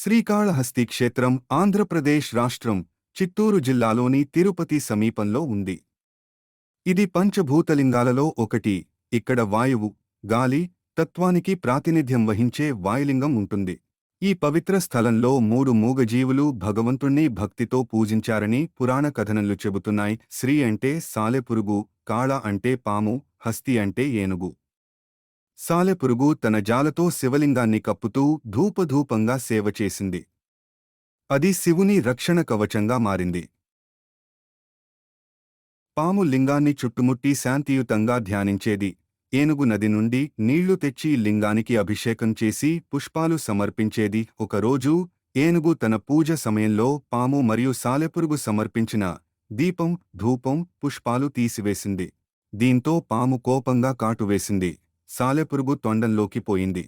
శ్రీకాళహస్తి క్షేత్రం ఆంధ్రప్రదేశ్ రాష్ట్రం చిత్తూరు జిల్లాలోని తిరుపతి సమీపంలో ఉంది. ఇది పంచభూతలింగాలలో ఒకటి. ఇక్కడ వాయువు గాలి తత్వానికి ప్రాతినిధ్యం వహించే వాయులింగం ఉంటుంది. ఈ పవిత్ర స్థలంలో మూడు మూగజీవులు భగవంతుణ్ణి భక్తితో పూజించారని పురాణ కథనలు చెబుతున్నాయి. శ్రీ అంటే సాలెపురుగు కాళ అంటే పాము హస్తి అంటే ఏనుగు. సాలెపురుగు తన జాలతో శివలింగాన్ని కప్పుతూ ధూపధూపంగా సేవ చేసింది. అది శివుని రక్షణ కవచంగా మారింది. పాము లింగాన్ని చుట్టుముట్టి శాంతియుతంగా ధ్యానించేది. ఏనుగు నది నుండి నీళ్ళు తెచ్చి లింగానికి అభిషేకం చేసి పుష్పాలు సమర్పించేది. ఒకరోజు ఏనుగు తన పూజ సమయంలో పాము మరియు సాలెపురుగు సమర్పించిన దీపం ధూపం పుష్పాలు తీసివేసింది. దీంతో పాము కోపంగా కాటువేసింది. సాలెపురుగు తొండంలోకి పోయింది.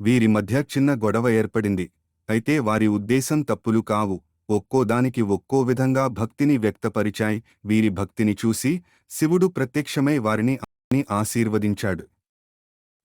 వీరి మధ్య చిన్న గొడవ ఏర్పడింది. అయితే వారి ఉద్దేశం తప్పులు కావు. ఒక్కోదానికి ఒక్కో విధంగా భక్తిని వ్యక్తపరిచాయి. వీరి భక్తిని చూసి శివుడు ప్రత్యక్షమై వారిని ఆశీర్వదించాడు.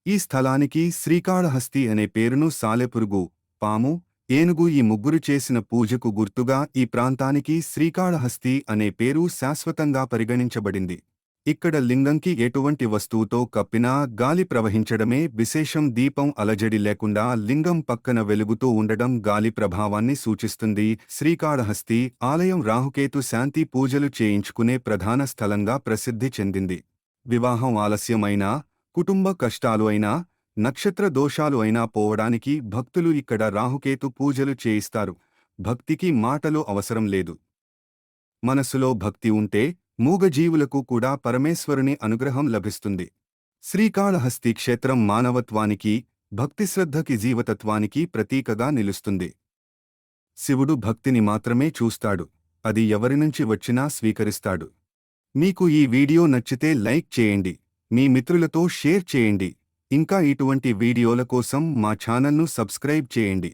ఈ స్థలానికి శ్రీకాళహస్తి అనే పేరును సాలెపురుగు పాము ఏనుగు ఈ ముగ్గురు చేసిన పూజకు గుర్తుగా ఈ ప్రాంతానికి శ్రీకాళహస్తి అనే పేరు శాశ్వతంగా పరిగణించబడింది. ఇక్కడ లింగంకి ఎటువంటి వస్తువుతో కప్పినా గాలి ప్రవహించడమే విశేషం. దీపం అలజడి లేకుండా లింగం పక్కన వెలుగుతూ ఉండడం గాలి ప్రభావాన్ని సూచిస్తుంది. శ్రీకాళహస్తి ఆలయం రాహుకేతు శాంతి పూజలు చేయించుకునే ప్రధాన స్థలంగా ప్రసిద్ధి చెందింది. వివాహం ఆలస్యం అయినా కుటుంబ కష్టాలు అయినా నక్షత్ర దోషాలు అయినా పోవడానికి భక్తులు ఇక్కడ రాహుకేతు పూజలు చేయిస్తారు. భక్తికి మాటలు అవసరం లేదు. మనసులో భక్తి ఉంటే మూగజీవులకు కూడా పరమేశ్వరుని అనుగ్రహం లభిస్తుంది. శ్రీకాళహస్తి క్షేత్రం మానవత్వానికి భక్తిశ్రద్ధకి జీవతత్వానికి ప్రతీకగా నిలుస్తుంది. శివుడు భక్తిని మాత్రమే చూస్తాడు. అది ఎవరినుంచి వచ్చినా స్వీకరిస్తాడు. మీకు ఈ వీడియో నచ్చితే లైక్ చేయండి. మీ మిత్రులతో షేర్ చేయండి. ఇంకా ఇటువంటి వీడియోల కోసం మా ఛానల్ను సబ్స్క్రైబ్ చేయండి.